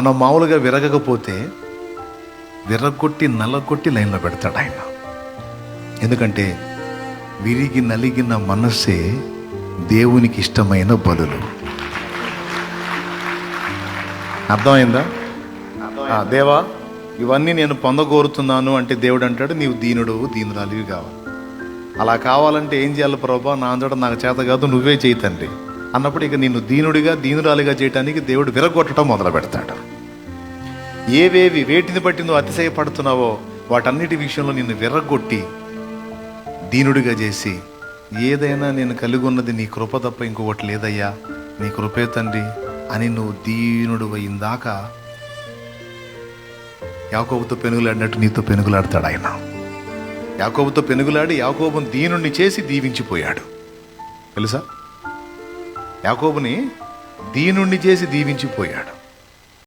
మనం మామూలుగా విరగకపోతే విరగొట్టి నల్లగొట్టి లైన్లో పెడతాడు ఆయన. ఎందుకంటే విరిగి నలిగిన మనస్సే దేవునికి ఇష్టమైన బలులు. అర్థమైందా? దేవా ఇవన్నీ నేను పొందగోరుతున్నాను అంటే దేవుడు అంటాడు నీవు దీనుడు దీనురాలివి కావాలి. అలా కావాలంటే ఏం చేయాలి ప్రభా? నా అంతటా నాకు చేత కాదు నువ్వే చేయి తండ్రి. అన్నప్పుడు ఇక నిన్ను దీనుడిగా దీనురాలిగా చేయటానికి దేవుడు విరగొట్టడం మొదలు పెడతాడు ఏవేవి వేటిని బట్టి నువ్వు అతిశయపడుతున్నావో వాటన్నిటి విషయంలో నిన్ను విర్రగొట్టి దీనుడిగా చేసి ఏదైనా నేను కలిగి ఉన్నది నీ కృప తప్ప ఇంకొకటి లేదయ్యా. నీ కృపే తండ్రి అని నువ్వు దీనుడు అయిందాక యాకోబుతో పెనుగులాడినట్టు నీతో పెనుగులాడతాడు ఆయన. యాకోబుతో పెనుగులాడి యాకోబుని దీనుణ్ణి చేసి దీవించిపోయాడు. తెలుసా? యాకోబుని దీనుణ్ణి చేసి దీవించిపోయాడు.